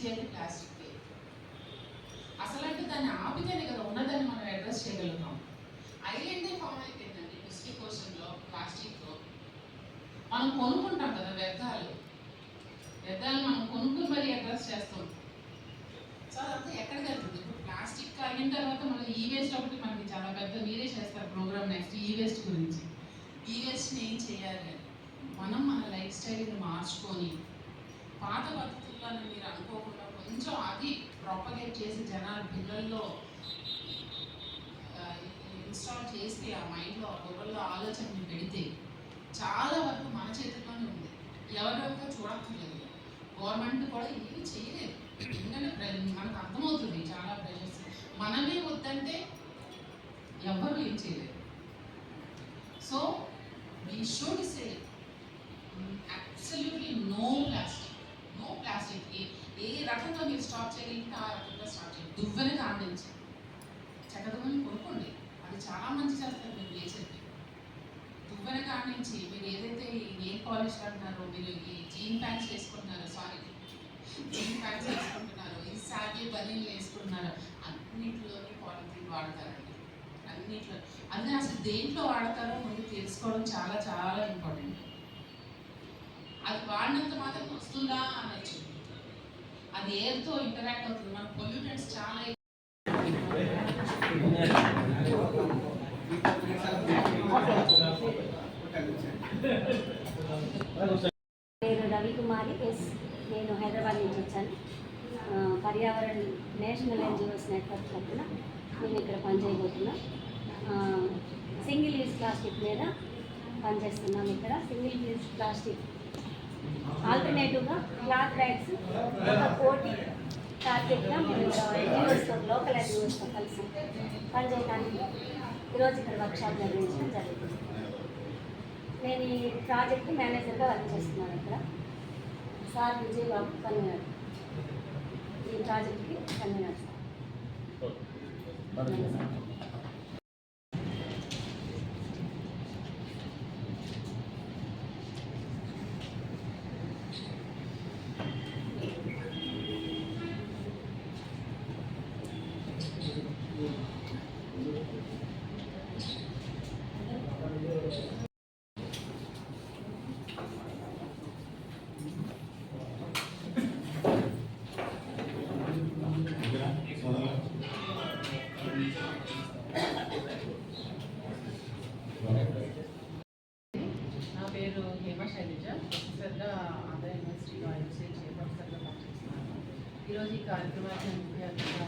చేయాలి ప్లాస్టిక్ అసలంటే దాన్ని ఆపితేనే కదా ఉన్నదాన్ని మనం అడ్రస్ చేయగలుగుతాం. ఐలాండే ఫామ్ అయిపోయిందండి డిస్ట్రిక్ట్ ఓషన్లో ప్లాస్టిక్లో మనం కొనుక్కుంటాం కదా వ్యర్థాలు. వ్యర్థాలు మనం కొనుక్కుని మరీ అడ్రస్ చేస్తాం. సో అదంతా ఎక్కడికి వెళ్తుంది ఇప్పుడు ప్లాస్టిక్ అయిన తర్వాత మనం ఈ వేస్ట్ ఒకటి మనకి చాలా పెద్ద మీరే చేస్తారు ప్రోగ్రామ్ నెక్స్ట్ ఈ వేస్ట్ గురించి. ఈ వేస్ట్ని ఏం చేయాలి? మనం మన లైఫ్ స్టైల్ని మార్చుకొని పాత పద్ధతుల్లో మీరు అనుకోకుండా కొంచెం అది ప్రాపగేట్ చేసి జనాలు పిల్లల్లో ఇన్స్టాల్ చేస్తే ఆ మైండ్లో ఆ ఆలోచనలు పెడితే చాలా వరకు మన చేతుల్లోనే ఉంది. ఎవరెవరికో చూడక్కర్లేదు. గవర్నమెంట్ కూడా ఏమీ చేయలేదు. ఎందుకంటే మనకు అర్థమవుతుంది చాలా ప్రెషర్స్ మనమే వద్దంటే ఎవరు ఏం చేయలేరు. So we should say absolutely no plastic plastic. ఏ రకంగా మీరు స్టాప్ చేయగలిగితే ఆ రకంగా స్టార్ట్ చేయండి. దువ్వెని కానించి చెక్కదువ్వని కొనుక్కోండి. అది చాలా మంచి చేస్తారు మీరు నేచర్కి. దువ్వెన కానించి మీరు ఏదైతే ఈ నెయిల్ పాలిష్ అంటున్నారో మీరు ఈ జీన్ ప్యాంట్స్ వేసుకుంటున్నారో సారీ జీన్ ప్యాంట్స్ వేసుకుంటున్నారో ఈ సాగి బనీలు వేసుకుంటున్నారు అన్నింటిలోనే పాలిథిన్ వాడతారండి. అన్నింటిలో అందుకని అసలు దేంట్లో వాడతారో ముందు తెలుసుకోవడం చాలా చాలా ఇంపార్టెంట్ అది వాడినంత మాత్రం వస్తుందా అనొచ్చు అది ఎయిర్తో ఇంటరాక్ట్ అవుతుంది. మన పొల్యూటెంట్స్ చాలా నేను రవికుమారి ఎస్ నేను హైదరాబాద్ నుంచి వచ్చాను. పర్యావరణ నేషనల్ ఎన్జిఓస్ నెట్వర్క్ తరఫున నేను ఇక్కడ పనిచేయబోతున్నా. సింగిల్ యూజ్ ప్లాస్టిక్ మీద పనిచేస్తున్నాం ఇక్కడ. సింగిల్ యూజ్ ప్లాస్టిక్ ఆల్టర్నేటివ్గా క్లాత్ బ్యాగ్స్ ఒక కోటి టార్గెట్గా మేము ఎన్జిఓస్తో లోకల్ ఎన్జిఓస్తో కలిసి పనిచేయడానికి ఈరోజు ఇక్కడ వర్క్షాప్ నిర్వహించడం జరుగుతుంది. నేను ఈ ప్రాజెక్ట్ మేనేజర్గా వర్క్ చేస్తున్నాను ఇక్కడ. Sir Vijay Babu convener. ఈ ప్రాజెక్ట్కి కన్వీనర్ సార్. ఈరోజు ఈ కార్యక్రమానికి ముఖ్య అతిథిగా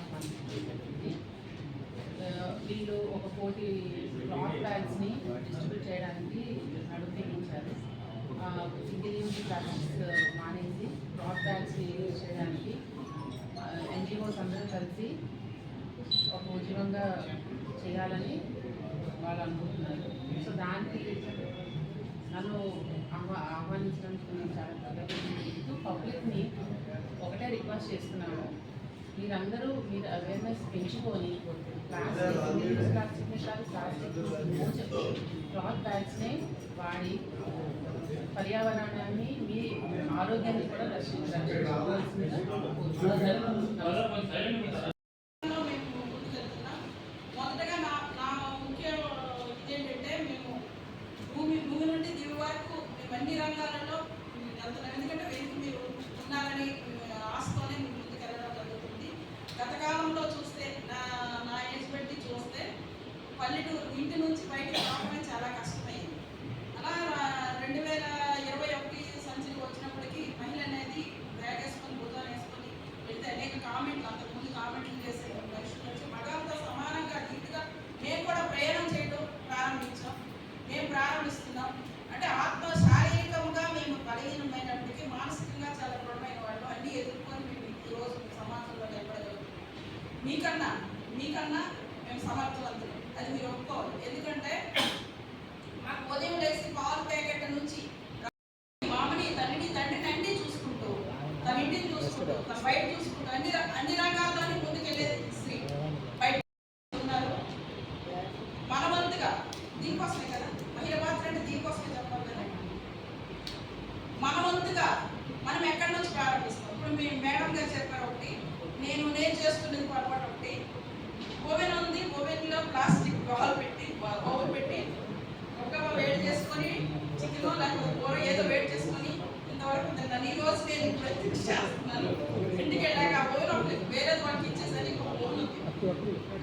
వీళ్ళు ఒక కోటి క్లాత్ బ్యాగ్స్ని డిస్ట్రిబ్యూట్ చేయడానికి అడుగుతించారు సింగిల్ యూజ్ ప్లాస్టిక్స్ మానేసి క్లాత్ బ్యాగ్స్ని యూజ్ చేయడానికి ఎన్జిఓస్ అందరూ కలిసి ఒక ఉద్యమంగా చేయాలని వాళ్ళు అనుకుంటున్నారు. సో దానికి నన్ను ఆహ్వా ఆహ్వానించడానికి నేను చాలా రిక్వెస్ట్ చేస్తున్నాను మీరందరూ మీరు అవేర్నెస్ పెంచుకొని క్లాత్ బ్యాగ్స్ని వాడి పర్యావరణాన్ని మీ ఆరోగ్యాన్ని కూడా రక్షించాల్సిందిగా కోరుతున్నాను. మొదటగా నా నా ముఖ్య ఇదేంటంటే మేము భూమి భూమి నుండి దివి వరకు మేము అన్ని రంగాలలో వెళ్తున్నాం ఎందుకంటే వెనుక మీరు ఉన్నారని ఆశతోనే మేము ముందుకు వెళ్ళడం జరుగుతుంది గత కాలంలో చూస్తే నా నా ఏజ్ బట్టి చూస్తే పల్లెటూరు ఇంటి నుంచి బయటకు రావడమే చాలా కష్టమైంది. అలా రెండు వేల ఇరవై ఒకటి సంచులు వచ్చినప్పటికీ మహిళ అనేది బ్యాగ్ వేసుకొని భుజాలు వేసుకొని వెళ్తే అనేక కామెంట్లు అంతకుముందు కామెంట్లు చేసే మనుషులు వచ్చి మగాలతో సమానంగా నీట్గా మేము కూడా ప్రయాణం చేయడం ప్రారంభించాం. మేము ప్రారంభిస్తున్నాం. అంటే ఆత్మ శారీరకంగా మేము బలహీనమైనప్పటికీ మానసికంగా చాలా దృఢమైన వాళ్ళు అన్ని ఎదుర్కొని మేము ఈ రోజు సమాజంలో నిలబడగలుగుతున్నాం. మీకన్నా మీకన్నా మేము సమర్థవంతులు. అది మీరు ఒప్పుకోవాలి. ఎందుకంటే మాకు ఉదయం లేచి పాలు ప్యాకెట్ నుంచి మామని తల్లిని తండ్రి తండ్రి చూసుకుంటూ తన ఇంటిని చూసుకుంటూ తన బయట చూసుకుంటూ అన్ని అన్ని రంగాల్లోనే ముందుకెళ్ళేది స్త్రీ. బయట ఉన్నారు. మన వంతుగా దీనికోసమే కదా? మహిళ పాత్ర అంటే దీనికోసమే చెప్పాలి కదా? మన వంతుగా మనం ఎక్కడి నుంచి ప్రారంభిస్తాం? ఇప్పుడు మేము మేడం గారు చెప్పారు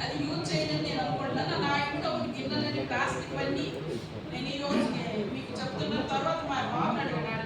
అది యూజ్ చేయడం నేను అనుకుంటున్నాను నా ఇంట్లో ఒక గిన్నెలని ప్లాస్టిక్ అన్నీ నేను ఈరోజు మీకు చెప్తున్న తర్వాత మా బాబు అడిగినాడు.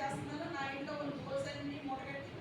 చేస్తున్నారో నా ఇంట్లో వాళ్ళు గోల్స్ అన్ని మూడగట్టి